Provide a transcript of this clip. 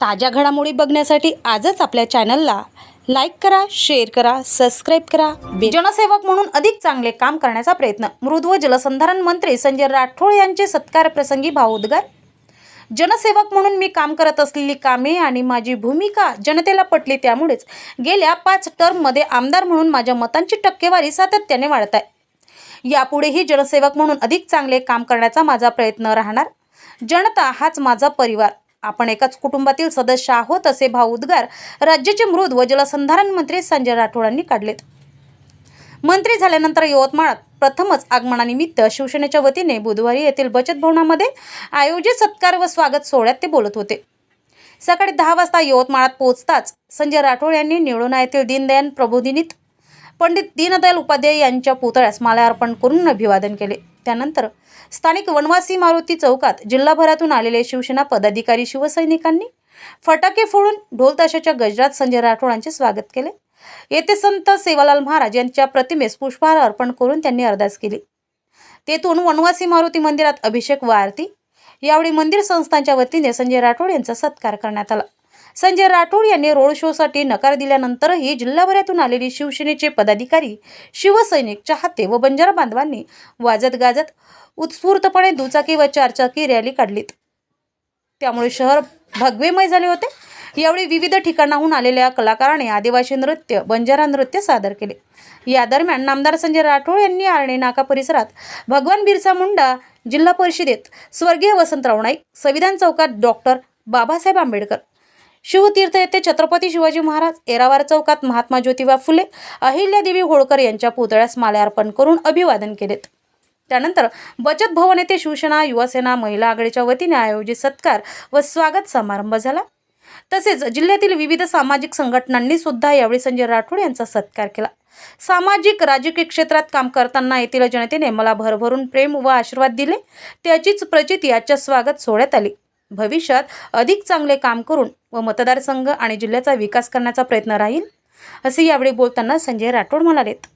ताज्या घडामोडी बघण्यासाठी आजच आपल्या चॅनलला लाईक करा शेअर करा सबस्क्राईब करा. जनसेवक म्हणून अधिक चांगले काम करण्याचा प्रयत्न. मृद व जलसंधारण मंत्री संजय राठोड यांचे सत्कार प्रसंगी भावोद्गार. जनसेवक म्हणून मी काम करत असलेली कामे आणि माझी भूमिका जनतेला पटली त्यामुळेच गेल्या पाच टर्ममध्ये आमदार म्हणून माझ्या मतांची टक्केवारी सातत्याने वाढत आहे. यापुढेही जनसेवक म्हणून अधिक चांगले काम करण्याचा माझा प्रयत्न राहणार. जनता हाच माझा परिवार. आपण एकाच कुटुंबातील सदस्य आहोत असे भावउद्गार राज्याचे मृद व जलसंधारण मंत्री संजय राठोडांनी काढलेत. मंत्री झाल्यानंतर यवतमाळात प्रथमच आगमनानिमित्त शिवसेनेच्या वतीने बुधवारी येथील बचत भवनामध्ये आयोजित सत्कार व स्वागत सोहळ्यात ते बोलत होते. सकाळी दहा वाजता यवतमाळात पोहोचताच संजय राठोड यांनी निळोणा येथील दीनदयाल प्रबोधिनीत पंडित दीनदयाल उपाध्याय यांच्या पुतळ्यास माल्यार्पण करून अभिवादन केले. त्यानंतर स्थानिक वनवासी मारुती चौकात जिल्हाभरातून आलेले शिवसेना पदाधिकारी शिवसैनिकांनी फटाके फोडून ढोलताशाच्या गजरात संजय राठोडांचे स्वागत केले. येथे संत सेवालाल महाराज यांच्या प्रतिमेस पुष्पहार अर्पण करून त्यांनी अरदास केली. तेथून वनवासी मारुती मंदिरात अभिषेक व आरती. यावेळी मंदिर संस्थांच्या वतीने संजय राठोड यांचा सत्कार करण्यात आला. संजय राठोड यांनी रोड शोसाठी नकार दिल्यानंतरही जिल्हाभरातून आलेली शिवसेनेचे पदाधिकारी शिवसैनिक चाहते व बंजारा बांधवांनी वाजत गाजत उत्स्फूर्तपणे दुचाकी व चारचाकी रॅली काढलीत. त्यामुळे शहर भगवेमय झाले होते. यावेळी विविध ठिकाणाहून आलेल्या कलाकारांनी आदिवासी नृत्य बंजारा नृत्य सादर केले. या दरम्यान नामदार संजय राठोड यांनी आर्णे नाका परिसरात भगवान बिरसा मुंडा जिल्हा परिषदेत स्वर्गीय वसंतराव नाईक संविधान चौकात डॉक्टर बाबासाहेब आंबेडकर शिवतीर्थ येथे छत्रपती शिवाजी महाराज एरावार चौकात महात्मा ज्योतिबा फुले अहिल्यादेवी होळकर यांच्या पुतळ्यास माल्यार्पण करून अभिवादन केलेत. त्यानंतर बचत भवन येथे शिवसेना युवासेना महिला आघाडीच्या वतीने आयोजित सत्कार व स्वागत समारंभ झाला. तसेच जिल्ह्यातील विविध सामाजिक संघटनांनी सुद्धा यावेळी संजय राठोड यांचा सत्कार केला. सामाजिक राजकीय क्षेत्रात काम करताना येथील जनतेने मला भरभरून प्रेम व आशीर्वाद दिले. त्याचीच प्रचिती आजच्या स्वागत सोहळ्यात आली. भविष्यात अधिक चांगले काम करून व मतदारसंघ आणि जिल्ह्याचा विकास करण्याचा प्रयत्न राहील असे यावेळी बोलताना संजय राठोड म्हणालेत.